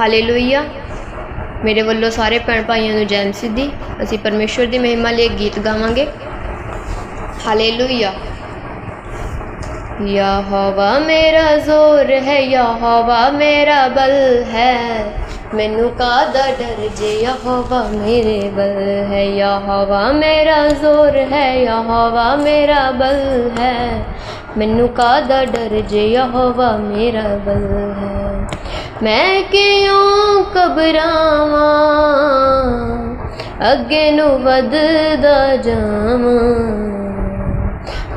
Hallelujah ਮੇਰੇ ਵੱਲੋਂ ਸਾਰੇ ਭੈਣ ਭਾਈਆਂ ਨੂੰ ਜੈ ਸਿੱਧੀ। ਅਸੀਂ ਪਰਮੇਸ਼ਵਰ ਦੀ ਮਹਿਮਾ ਲਈ ਗੀਤ ਗਾਵਾਂਗੇ। ਹਾਲੇਲੂਇਆ ਯਹੋਵਾ ਮੇਰਾ ਜ਼ੋਰ ਹੈ, ਯਹੋਵਾ ਮੇਰਾ ਬਲ ਹੈ। ਮੈਨੂੰ ਕਾਹਦਾ ਡਰ ਜੇ? ਯਹੋਵਾ ਮੇਰੇ ਬਲ ਹੈ, ਯਹੋਵਾ ਮੇਰਾ ਜ਼ੋਰ ਹੈ, ਯਹੋਵਾ ਮੇਰਾ ਬਲ ਹੈ। ਮੈਨੂੰ ਕਾਹਦਾ ਡਰ ਜੇ? ਯਹੋਵਾ ਮੇਰਾ ਬਲ ਹੈ। ਮੈਂ ਕਿਉਂ ਘਬਰਾਵਾਂ? ਅੱਗੇ ਨੂੰ ਵੱਧਦਾ ਜਾਵਾਂ।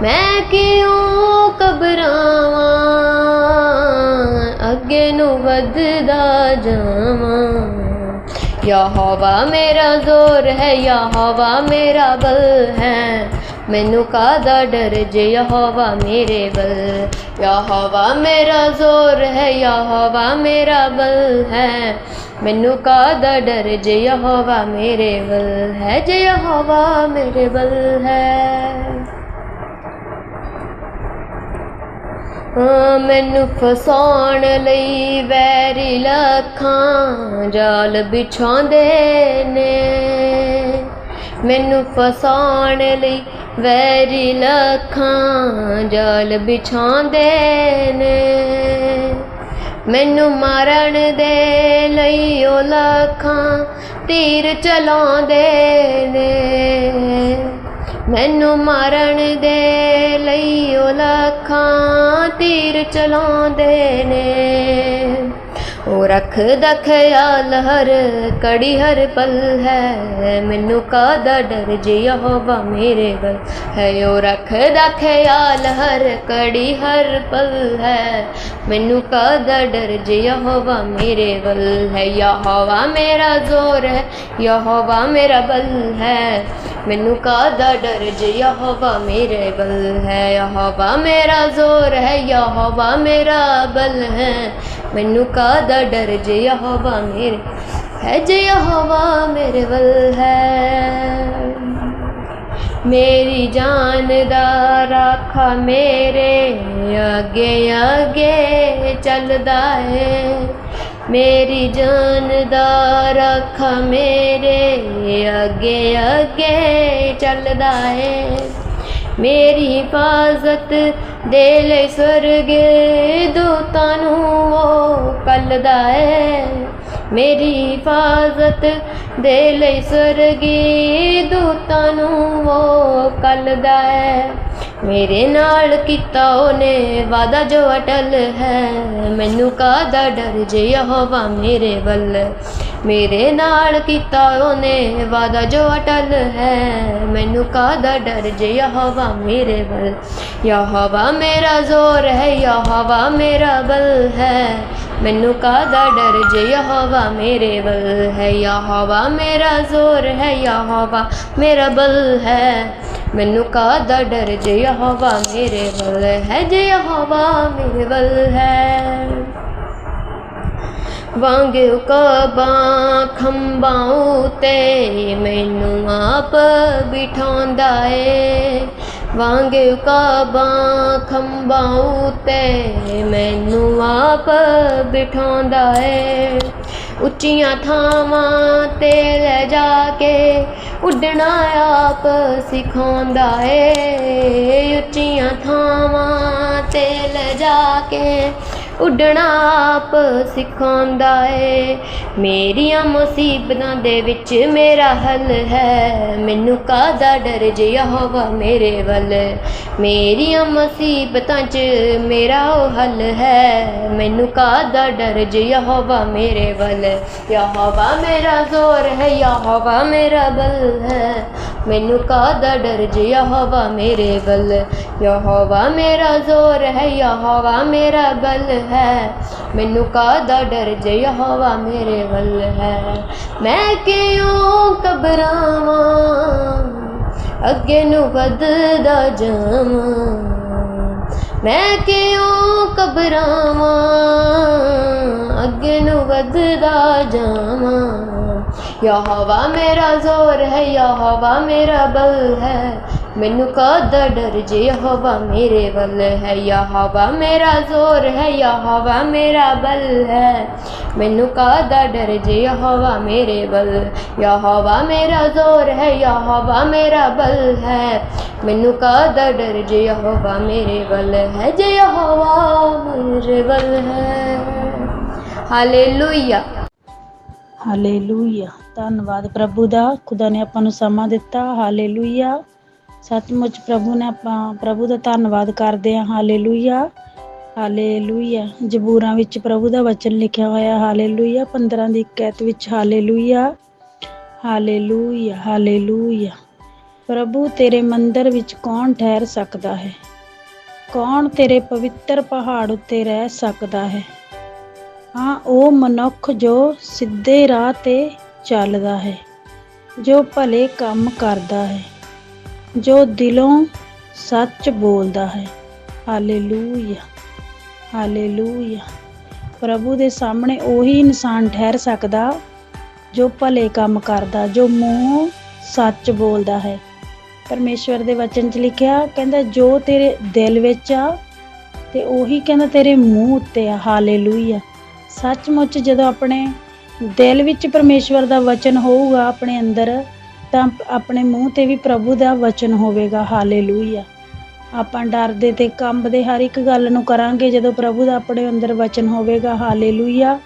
ਮੈਂ ਕਿਉਂ ਘਬਰਾਵਾਂ? ਅੱਗੇ ਨੂੰ ਵੱਧਦਾ ਜਾਵਾਂ। ਯਹੋਵਾ ਮੇਰਾ ਜ਼ੋਰ ਹੈ, ਯਹੋਵਾ ਮੇਰਾ ਬਲ ਹੈ। ਮੈਨੂੰ ਕਾਹਦਾ ਡਰ ਜੇ ਯਹੋਵਾ ਮੇਰੇ ਬਲ ਯਹੋਵਾ ਮੇਰਾ ਜ਼ੋਰ ਹੈ ਯਹੋਵਾ ਮੇਰਾ ਬਲ ਹੈ। ਮੈਨੂੰ ਕਾਹਦਾ ਡਰ ਜੇ ਯਹੋਵਾ ਮੇਰੇ ਬਲ ਹੈ, ਜੇ ਯਹੋਵਾ ਮੇਰੇ ਬਲ ਹੈ, ਮੈਨੂੰ ਫਸਾਉਣ ਲਈ ਵੈਰੀ ਲੱਖਾਂ ਜਾਲ ਵਿਛਾਉਂਦੇ ਨੇ। ਮੈਨੂੰ ਫਸਾਉਣ ਲਈ ਵੈਰੀ ਲੱਖਾਂ ਜਾਲ ਵਿਛਾਉਂਦੇ ਨੇ। ਮੈਨੂੰ ਮਾਰਨ ਦੇ ਲਈ ਉਹ ਲੱਖਾਂ ਤੀਰ ਚਲਾਉਂਦੇ ਨੇ। ਮੈਨੂੰ ਮਾਰਨ ਦੇ ਲਈ ਉਹ ਲੱਖਾਂ ਤੀਰ ਚਲਾਉਂਦੇ ਨੇ। ਉਹ ਰੱਖਦਾ ਖਿਆਲ ਹਰ ਕੜੀ ਹਰ ਪਲ ਹੈ। ਮੈਨੂੰ ਕਾਹਦਾ ਡਰ ਜਿਹਾ ਹੋਵਾ ਮੇਰੇ ਵੱਲ? ਹੈ ਉਹ ਰੱਖਦਾ ਖਿਆਲ ਹਰ ਕੜੀ ਹਰ ਪਲ ਹੈ। ਮੈਨੂੰ ਕਾਹਦਾ ਡਰ ਜਿਹਾ ਹੋਵਾ ਮੇਰੇ ਵੱਲ? ਹੈ ਯਹੋਵਾ ਮੇਰਾ ਜ਼ੋਰ ਹੈ ਯਹੋਵਾ ਮੇਰਾ ਬਲ ਹੈ। ਮੈਨੂੰ ਕਾਹਦਾ ਡਰ ਜਿਹਾ ਹੋਵਾ ਮੇਰੇ ਬਲ ਹੈ ਯਹੋਵਾ ਮੇਰਾ ਜ਼ੋਰ ਹੈ ਯਹੋਵਾ ਮੇਰਾ ਬਲ ਹੈ। ਮੈਨੂੰ ਕਾਹਦਾ ਡਰ ਜੇ ਯਹੋਵਾ ਮੇਰੇ, ਹੈ ਜੇ ਯਹੋਵਾ ਮੇਰੇ ਵੱਲ ਹੈ। ਮੇਰੀ ਜਾਨ ਦਾ ਰਾਖਾ ਮੇਰੇ ਅੱਗੇ ਅੱਗੇ ਚੱਲਦਾ ਹੈ। ਮੇਰੀ ਜਾਨ ਦਾ ਰਾਖਾ ਮੇਰੇ ਅੱਗੇ ਅੱਗੇ ਚੱਲਦਾ ਹੈ। ਮੇਰੀ ਹਿਫਾਜ਼ਤ ਦੇ ਲੈ ਸਵਰਗੇ ਦੂਤਾਂ ਨੂੰ ਉਹ ਕੱਲਦਾ ਹੈ। ਮੇਰੀ ਹਿਫਾਜ਼ਤ ਦੇ ਲੈ ਸਵਰਗੀ ਦੂਤਾਂ ਨੂੰ ਉਹ ਕੱਲਦਾ ਹੈ। ਮੇਰੇ ਨਾਲ ਕੀਤਾ ਉਹਨੇ ਵਾਦਾ ਜੋ ਅਟਲ ਹੈ। ਮੈਨੂੰ ਕਾਹਦਾ ਡਰ ਜੇ ਯਹੋਵਾ ਮੇਰੇ ਵੱਲ ਮੇਰੇ ਨਾਲ ਕੀਤਾ ਉਹਨੇ ਵਾਦਾ ਜੋ ਅਟਲ ਹੈ। ਮੈਨੂੰ ਕਾਹਦਾ ਡਰ ਜੇ ਹਵਾ ਮੇਰੇ ਵੱਲ? ਹਵਾ ਮੇਰਾ ਜ਼ੋਰ ਹੈ ਯਾ ਹਵਾ ਮੇਰਾ ਬਲ ਹੈ। ਮੈਨੂੰ ਕਾਹਦਾ ਡਰ ਜੇ ਹਵਾ ਮੇਰੇ ਬਲ ਹੈ? ਯਾ ਹਵਾ ਮੇਰਾ ਜ਼ੋਰ ਹੈ ਯਾ ਹਵਾ ਮੇਰਾ ਬਲ ਹੈ। ਮੈਨੂੰ ਕਾਹਦਾ ਡਰ ਜੇ ਹਵਾ ਮੇਰੇ ਬਲ ਹੈ? ਜੇ ਹਵਾ ਮੇਰੇ ਬਲ ਹੈ। ਵਾਂਗ ਕਬਾ ਖੰਬਾਂ ਉਤੇ ਮੈਨੂੰ ਆਪ ਬਿਠਾਉਂਦਾ ਏ। ਵਾਂਗ ਕਬਾ ਖੰਬਾਂ ਉਤੇ ਮੈਨੂੰ ਆਪ ਬਿਠਾਉਂਦਾ ਏ। ਉੱਚੀਆਂ ਥਾਵਾਂ ਤੇ ਲੈ ਜਾ ਕੇ ਉੱਡਣਾ ਆਪ ਸਿਖਾਉਂਦਾ ਏ। ਉੱਚੀਆਂ ਥਾਵਾਂ ਤੇ ਲੈ ਜਾ ਕੇ ਉੱਡਣਾ ਆਪ ਸਿਖਾਉਂਦਾ ਏ। ਮੇਰੀਆਂ ਮੁਸੀਬਤਾਂ ਦੇ ਵਿੱਚ ਮੇਰਾ ਹੱਲ ਹੈ। ਮੈਨੂੰ ਕਾਹਦਾ ਡਰ ਜਿਹਾ ਹੋਵਾ ਮੇਰੇ ਵੱਲ? ਮੇਰੀਆਂ ਮੁਸੀਬਤਾਂ 'ਚ ਮੇਰਾ ਉਹ ਹੱਲ ਹੈ। ਮੈਨੂੰ ਕਾਹਦਾ ਡਰ ਜਿਹਾ ਹੋਵਾ ਮੇਰੇ ਵੱਲ? ਯਹੋਵਾ ਮੇਰਾ ਜ਼ੋਰ ਹੈ ਯਹੋਵਾ ਮੇਰਾ ਬਲ ਹੈ। ਮੈਨੂੰ ਕਾਹਦਾ ਡਰ ਜੇ ਯਹੋਵਾ ਮੇਰੇ ਵੱਲ? ਯਹੋਵਾ ਮੇਰਾ ਜ਼ੋਰ ਹੈ, ਯਹੋਵਾ ਮੇਰਾ ਬਲ ਹੈ। ਮੈਨੂੰ ਕਾਹਦਾ ਡਰ ਜੇ ਯਹੋਵਾ ਮੇਰੇ ਵੱਲ ਹੈ? ਮੈਂ ਕਿਉਂ ਘਬਰਾਵਾਂ? ਅੱਗੇ ਨੂੰ ਵੱਧਦਾ ਜਾਵਾਂ। ਮੈਂ ਕਿਉਂ ਘਬਰਾਵਾਂ? ਅੱਗੇ ਨੂੰ ਵੱਧਦਾ ਜਾਵਾਂ। ਯਹੋਵਾ ਮੇਰਾ ਜ਼ੋਰ ਹੈ ਯਹੋਵਾ ਮੇਰਾ ਬਲ ਹੈ। ਮੈਨੂੰ ਕਾਹਦਾ ਡਰ ਜੇ ਯਹੋਵਾ ਮੇਰੇ ਵੱਲ ਹੈ? ਯਹੋਵਾ ਮੇਰਾ ਜ਼ੋਰ ਹੈ ਯਹੋਵਾ ਮੇਰਾ ਬਲ ਹੈ। ਮੈਨੂੰ ਕਾਹਦਾ ਡਰ ਜੇ ਹਵਾ ਮੇਰੇ ਵੱਲ? ਯਹੋਵਾ ਮੇਰਾ ਜ਼ੋਰ ਹੈ ਯਹੋਵਾ ਮੇਰਾ ਬਲ ਹੈ। ਮੈਨੂੰ ਕਾਹਦਾ ਡਰ ਜੇ ਯਹੋਵਾ ਮੇਰੇ ਵੱਲ ਹੈ? ਜੇ ਯਹੋਵਾ ਮੇਰੇ ਵੱਲ ਹੈ। ਹਾਲੇਲੂਇਆ। ਹਾਲੇਲੂਇਆ। ਧੰਨਵਾਦ ਪ੍ਰਭੂ ਦਾ। ਖੁਦਾ ਨੇ ਆਪਾਂ ਨੂੰ ਸਮਾਂ ਦਿੱਤਾ। ਹਾਲੇਲੂਇਆ ਸੱਚਮੁੱਚ ਪ੍ਰਭੂ ਨੇ ਆਪਾਂ ਪ੍ਰਭੂ ਦਾ ਧੰਨਵਾਦ ਕਰਦੇ ਹਾਂ। ਹਾਲੇਲੂਇਆ ਹਾਲੇਲੂਇਆ ਜ਼ਬੂਰਾਂ ਵਿੱਚ ਪ੍ਰਭੂ ਦਾ ਵਚਨ ਲਿਖਿਆ ਹੋਇਆ। ਹਾਲੇਲੂਇਆ 15 ਦੀ ਕੈਤ ਵਿੱਚ। ਹਾਲੇਲੂਇਆ ਹਾਲੇਲੂਇਆ ਹਾਲੇਲੂਇਆ ਪ੍ਰਭੂ, ਤੇਰੇ ਮੰਦਰ ਵਿੱਚ ਕੌਣ ਠਹਿਰ ਸਕਦਾ ਹੈ? ਕੌਣ ਤੇਰੇ ਪਵਿੱਤਰ ਪਹਾੜ ਉੱਤੇ ਰਹਿ ਸਕਦਾ ਹੈ? ਹਾਂ, ਉਹ ਮਨੁੱਖ ਜੋ ਸਿੱਧੇ ਰਾਹ ਤੇ ਚੱਲਦਾ ਹੈ, ਜੋ ਭਲੇ ਕੰਮ ਕਰਦਾ ਹੈ, ਜੋ ਦਿਲੋਂ ਸੱਚ ਬੋਲਦਾ ਹੈ। Hallelujah hallelujah. ਪ੍ਰਭੂ ਦੇ ਸਾਹਮਣੇ ਉਹੀ ਇਨਸਾਨ ਠਹਿਰ ਸਕਦਾ, ਜੋ ਭਲੇ ਕੰਮ ਕਰਦਾ, ਜੋ ਮੂੰਹ ਸੱਚ ਬੋਲਦਾ ਹੈ। ਪਰਮੇਸ਼ਵਰ ਦੇ ਵਚਨ 'ਚ ਲਿਖਿਆ, ਕਹਿੰਦਾ, ਜੋ ਤੇਰੇ ਦਿਲ ਵਿੱਚ ਆ, ਤੇ ਉਹੀ ਕਹਿੰਦਾ ਤੇਰੇ ਮੂੰਹ ਉੱਤੇ ਆ। ਹਾਲੇਲੂਇਆ। ਸੱਚਮੁੱਚ ਜਦੋਂ ਆਪਣੇ ਦਿਲ ਵਿੱਚ ਪਰਮੇਸ਼ਵਰ ਦਾ ਵਚਨ ਹੋਊਗਾ ਆਪਣੇ ਅੰਦਰ, ਤਾਂ ਆਪਣੇ ਮੂੰਹ ਤੇ ਵੀ ਪ੍ਰਭੂ ਦਾ ਵਚਨ ਹੋਵੇਗਾ। ਹਾਲੇਲੂਇਆ। ਆਪਾਂ ਡਰਦੇ ਤੇ ਕੰਬਦੇ, ਹਰ ਇੱਕ ਗੱਲ ਨੂੰ ਕਰਾਂਗੇ ਜਦੋਂ ਪ੍ਰਭੂ ਦਾ ਆਪਣੇ ਅੰਦਰ ਵਚਨ ਹੋਵੇਗਾ। ਹਾਲੇਲੂਇਆ।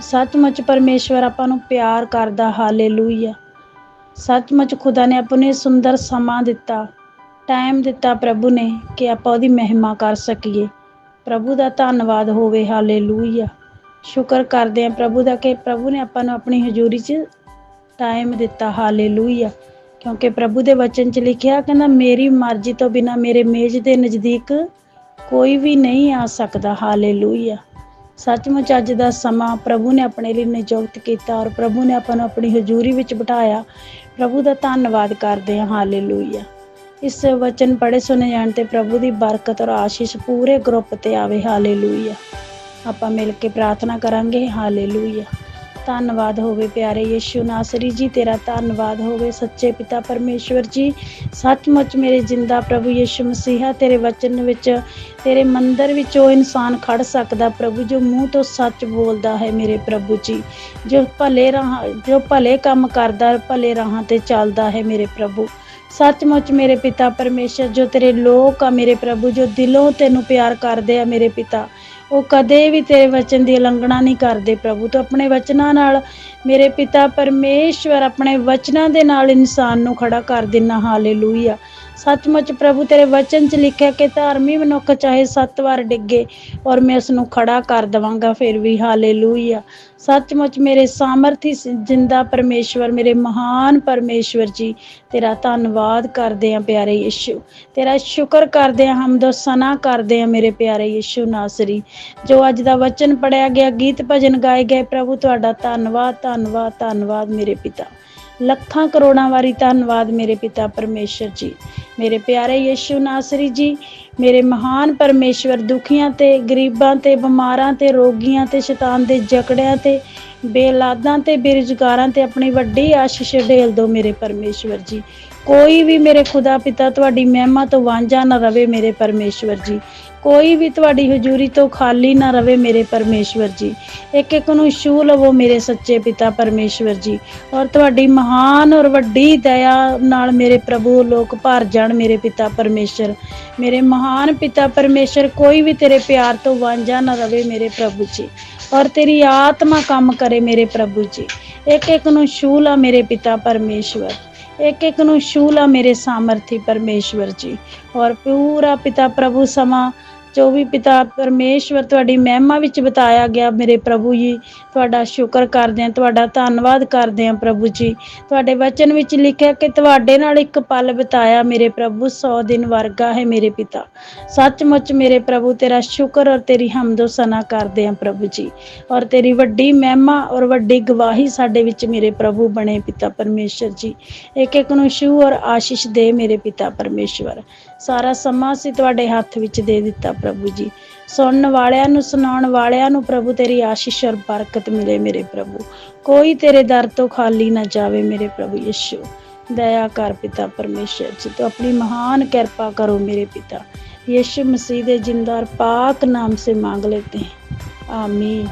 ਸੱਚਮੁੱਚ ਪਰਮੇਸ਼ਵਰ ਆਪਾਂ ਨੂੰ ਪਿਆਰ ਕਰਦਾ। ਹਾਲੇਲੂਇਆ। ਸੱਚਮੁੱਚ ਖੁਦਾ ਨੇ ਆਪਾਂ ਨੂੰ ਸੁੰਦਰ ਸਮਾਂ ਦਿੱਤਾ, ਟਾਈਮ ਦਿੱਤਾ ਪ੍ਰਭੂ ਨੇ ਕਿ ਆਪਾਂ ਉਹਦੀ ਮਹਿਮਾ ਕਰ ਸਕੀਏ। ਪ੍ਰਭੂ ਦਾ ਧੰਨਵਾਦ ਹੋਵੇ। ਹਾਲੇਲੂਇਆ। ਸ਼ੁਕਰ ਕਰਦੇ ਹਾਂ ਪ੍ਰਭੂ ਦਾ ਕਿ ਪ੍ਰਭੂ ਨੇ ਆਪਾਂ ਨੂੰ ਆਪਣੀ ਹਜ਼ੂਰੀ 'ਚ ਟਾਈਮ ਦਿੱਤਾ। ਹਾਲੇਲੂਇਆ ਕਿਉਂਕਿ ਪ੍ਰਭੂ ਦੇ ਵਚਨ 'ਚ ਲਿਖਿਆ ਕਹਿੰਦਾ ਮੇਰੀ ਮਰਜ਼ੀ ਤੋਂ ਬਿਨਾ ਮੇਰੇ ਮੇਜ਼ ਦੇ ਨਜ਼ਦੀਕ ਕੋਈ ਵੀ ਨਹੀਂ ਆ ਸਕਦਾ। ਹਾਲੇਲੂਇਆ ਸੱਚਮੁੱਚ ਅੱਜ ਦਾ ਸਮਾਂ ਪ੍ਰਭੂ ਨੇ ਆਪਣੇ ਲਈ ਨਿਯੁਕਤ ਕੀਤਾ ਔਰ ਪ੍ਰਭੂ ਨੇ ਆਪਾਂ ਨੂੰ ਆਪਣੀ ਹਜ਼ੂਰੀ ਵਿੱਚ ਬਿਠਾਇਆ। ਪ੍ਰਭੂ ਦਾ ਧੰਨਵਾਦ ਕਰਦੇ ਹਾਂ। ਹਾਲੇਲੂਇਆ ਇਸ ਵਚਨ ਪੜ੍ਹੇ ਸੁਣੇ ਜਾਣ ਤੇ ਪ੍ਰਭੂ ਦੀ ਬਰਕਤ ਔਰ ਆਸ਼ੀਸ਼ ਪੂਰੇ ਗਰੁੱਪ ਤੇ ਆਵੇ। ਹਾਲੇਲੂਇਆ ਆਪਾਂ ਮਿਲ ਕੇ ਪ੍ਰਾਰਥਨਾ ਕਰਾਂਗੇ। ਹਾਲੇਲੂਇਆ ਧੰਨਵਾਦ ਹੋਵੇ ਪਿਆਰੇ ਯੀਸ਼ੂ ਨਾਸਰੀ ਜੀ, ਤੇਰਾ ਧੰਨਵਾਦ ਹੋਵੇ ਸੱਚੇ ਪਿਤਾ ਪਰਮੇਸ਼ਵਰ ਜੀ। ਸੱਚਮੁੱਚ ਮੇਰੇ ਜਿੰਦਾ ਪ੍ਰਭੂ ਯੀਸ਼ੂ ਮਸੀਹਾ, ਤੇਰੇ ਵਚਨ ਵਿੱਚ, ਤੇਰੇ ਮੰਦਰ ਵਿੱਚ ਉਹ ਇਨਸਾਨ ਖੜ ਸਕਦਾ ਪ੍ਰਭੂ, ਜੋ ਮੂੰਹ ਤੋਂ ਸੱਚ ਬੋਲਦਾ ਹੈ ਮੇਰੇ ਪ੍ਰਭੂ ਜੀ। ਜੋ ਭਲੇ ਰਾਹ, ਜੋ ਭਲੇ ਕੰਮ ਕਰਦਾ, ਭਲੇ ਰਾਹਾਂ ਤੇ ਚੱਲਦਾ ਹੈ ਮੇਰੇ ਪ੍ਰਭੂ। ਸੱਚਮੁੱਚ ਮੇਰੇ ਪਿਤਾ ਪਰਮੇਸ਼ਰ, ਜੋ ਤੇਰੇ ਲੋਕ ਆ ਮੇਰੇ ਪ੍ਰਭੂ, ਜੋ ਦਿਲੋਂ ਤੈਨੂੰ ਪਿਆਰ ਕਰਦੇ ਆ ਮੇਰੇ ਪਿਤਾ। ਉਹ ਕਦੇ ਵੀ ਤੇਰੇ ਵਚਨ ਦੀ ਉਲੰਘਣਾ ਨਹੀਂ ਕਰਦੇ ਪ੍ਰਭੂ। ਤੂੰ ਆਪਣੇ ਵਚਨਾਂ ਨਾਲ ਮੇਰੇ ਪਿਤਾ ਪਰਮੇਸ਼ਵਰ ਆਪਣੇ ਵਚਨਾਂ ਦੇ ਨਾਲ ਇਨਸਾਨ ਨੂੰ ਖੜਾ ਕਰ ਦਿੰਨਾ ਹਾਲੇਲੂਇਆ। ਸੱਚਮੁੱਚ ਪ੍ਰਭੂ ਤੇਰੇ ਵਚਨ 'ਚ ਲਿਖਿਆ ਕਿ ਧਾਰਮੀ ਮਨੁੱਖ ਚਾਹੇ ਸੱਤ ਵਾਰ ਡਿੱਗੇ, ਔਰ ਮੈਂ ਉਸ ਨੂੰ ਖੜਾ ਕਰ ਦਵਾਂਗਾ ਫਿਰ ਵੀ, ਹਾਲੇਲੂਇਆ। ਸੱਚਮੁੱਚ ਮੇਰੇ ਸਾਮਰਥੀ ਸ- ਜਿੰਦਾ ਪਰਮੇਸ਼ਵਰ, ਮੇਰੇ ਮਹਾਨ ਪਰਮੇਸ਼ਵਰ ਜੀ, ਤੇਰਾ ਧੰਨਵਾਦ ਕਰਦੇ ਆ ਪਿਆਰੇ ਯਿਸੂ। ਤੇਰਾ ਸ਼ੁਕਰ ਕਰਦੇ ਆ ਹਮਦੋ ਸਨਾ ਕਰਦੇ ਆ ਮੇਰੇ ਪਿਆਰੇ ਯਿਸੂ ਨਾਸਰੀ। ਜੋ ਅੱਜ ਦਾ ਵਚਨ ਪੜਿਆ ਗਿਆ, ਗੀਤ ਭਜਨ ਗਾਏ ਗਏ, ਪ੍ਰਭੂ ਤੁਹਾਡਾ ਧੰਨਵਾਦ ਧੰਨਵਾਦ ਧੰਨਵਾਦ ਮੇਰੇ ਪਿਤਾ। ਲੱਖਾਂ ਕਰੋੜਾਂ ਵਾਰੀ ਧੰਨਵਾਦ ਮੇਰੇ ਪਿਤਾ ਪਰਮੇਸ਼ਰ ਜੀ, ਮੇਰੇ ਪਿਆਰੇ ਯੀਸ਼ੂ ਨਾਸਰੀ ਜੀ, ਮੇਰੇ ਮਹਾਨ ਪਰਮੇਸ਼ਵਰ ਦੁਖੀਆਂ ਤੇ, ਗਰੀਬਾਂ ਤੇ, ਬਿਮਾਰਾਂ ਤੇ, ਰੋਗੀਆਂ ਤੇ, ਸ਼ੈਤਾਨ ਦੇ ਜਕੜਿਆਂ ਤੇ, ਬੇਲਾਦਾਂ ਤੇ, ਬੇਰੁਜ਼ਗਾਰਾਂ ਤੇ ਆਪਣੀ ਵੱਡੀ ਆਸ਼ੀਸ਼ ਢੇਲ ਦਿਓ ਮੇਰੇ ਪਰਮੇਸ਼ਵਰ ਜੀ। ਕੋਈ ਵੀ ਮੇਰੇ ਖੁਦਾ ਪਿਤਾ ਤੁਹਾਡੀ ਮਹਿਮਾ ਤੋਂ ਵਾਂਝਾ ਨਾ ਰਵੇ ਮੇਰੇ ਪਰਮੇਸ਼ਵਰ ਜੀ। ਕੋਈ ਵੀ ਤੁਹਾਡੀ ਹਜ਼ੂਰੀ ਤੋਂ ਖਾਲੀ ਨਾ ਰਵੇ ਮੇਰੇ ਪਰਮੇਸ਼ਵਰ ਜੀ। ਇੱਕ ਇੱਕ ਨੂੰ ਛੂ ਲਵੋ ਮੇਰੇ ਸੱਚੇ ਪਿਤਾ ਪਰਮੇਸ਼ਵਰ ਜੀ। ਔਰ ਤੁਹਾਡੀ ਮਹਾਨ ਔਰ ਵੱਡੀ ਦਇਆ ਨਾਲ ਮੇਰੇ ਪ੍ਰਭੂ ਲੋਕ ਭਰ ਜਾਣ ਮੇਰੇ ਪਿਤਾ ਪਰਮੇਸ਼ਰ। ਮੇਰੇ ਮਹਾਨ ਪਿਤਾ ਪਰਮੇਸ਼ਰ, ਕੋਈ ਵੀ ਤੇਰੇ ਪਿਆਰ ਤੋਂ ਵਾਂਝਾ ਨਾ ਰਵੇ ਮੇਰੇ ਪ੍ਰਭੂ ਜੀ। ਔਰ ਤੇਰੀ ਆਤਮਾ ਕੰਮ ਕਰੇ ਮੇਰੇ ਪ੍ਰਭੂ ਜੀ। ਇੱਕ ਇੱਕ ਨੂੰ ਛੂ ਲਾ ਮੇਰੇ ਪਿਤਾ ਪਰਮੇਸ਼ਵਰ। ਇੱਕ ਇੱਕ ਨੂੰ ਛੂ ਲਾ ਮੇਰੇ ਸਾਮਰਥੀ ਪਰਮੇਸ਼ਵਰ ਜੀ। ਔਰ ਪੂਰਾ ਪਿਤਾ ਪ੍ਰਭੂ ਸਮਾਂ ਜੋ ਵੀ ਪਿਤਾ ਪਰਮੇਸ਼ਵਰ ਤੁਹਾਡੀ ਮਹਿਮਾ ਵਿੱਚ ਬਤਾਇਆ ਗਿਆ ਮੇਰੇ ਪ੍ਰਭੂ ਜੀ, ਤੁਹਾਡਾ ਸ਼ੁਕਰ ਕਰਦੇ ਹਾਂ, ਤੁਹਾਡਾ ਧੰਨਵਾਦ ਕਰਦੇ ਹਾਂ ਪ੍ਰਭੂ ਜੀ। ਤੁਹਾਡੇ ਵਚਨ ਵਿੱਚ ਲਿਖਿਆ ਕਿ ਤੁਹਾਡੇ ਨਾਲ ਇੱਕ ਪਲ ਬਿਤਾਇਆ ਮੇਰੇ ਪ੍ਰਭੂ 100 ਦਿਨ ਵਰਗਾ ਹੈ ਮੇਰੇ ਪਿਤਾ। ਸੱਚਮੁੱਚ ਮੇਰੇ ਪ੍ਰਭੂ, ਤੇਰਾ ਸ਼ੁਕਰ ਔਰ ਤੇਰੀ ਹਮਦੋ ਸਨਾ ਕਰਦੇ ਹਾਂ ਪ੍ਰਭੂ ਜੀ। ਔਰ ਤੇਰੀ ਵੱਡੀ ਮਹਿਮਾ ਔਰ ਵੱਡੀ ਗਵਾਹੀ ਸਾਡੇ ਵਿੱਚ ਮੇਰੇ ਪ੍ਰਭੂ ਬਣੇ ਪਿਤਾ ਪਰਮੇਸ਼ਰ ਜੀ। ਇੱਕ ਇੱਕ ਨੂੰ ਛੂ ਔਰ ਆਸ਼ੀਸ਼ ਦੇ ਮੇਰੇ ਪਿਤਾ ਪਰਮੇਸ਼ਵਰ। ਸਾਰਾ ਸਮਾਂ ਅਸੀਂ ਤੁਹਾਡੇ ਹੱਥ ਵਿੱਚ ਦੇ ਦਿੱਤਾ ਪ੍ਰਭੂ ਜੀ। ਸੁਣਨ ਵਾਲਿਆਂ ਨੂੰ, ਸੁਣਾਉਣ ਵਾਲਿਆਂ ਨੂੰ ਪ੍ਰਭੂ ਤੇਰੀ ਆਸ਼ੀਸ਼ ਔਰ ਬਰਕਤ ਮਿਲੇ ਮੇਰੇ ਪ੍ਰਭੂ। ਕੋਈ ਤੇਰੇ ਦਰ ਤੋਂ ਖਾਲੀ ਨਾ ਜਾਵੇ ਮੇਰੇ ਪ੍ਰਭੂ ਯਿਸੂ। ਦਇਆ ਕਰ ਪਿਤਾ ਪਰਮੇਸ਼ਰ ਜੀ, ਤੂੰ ਆਪਣੀ ਮਹਾਨ ਕਿਰਪਾ ਕਰੋ ਮੇਰੇ ਪਿਤਾ। ਯਿਸੂ ਮਸੀਹ ਦੇ ਜਿੰਦਾਰ ਪਾਕ ਨਾਮ ਸੇ ਮੰਗ ਲੈਤੇ ਆਮੀਨ।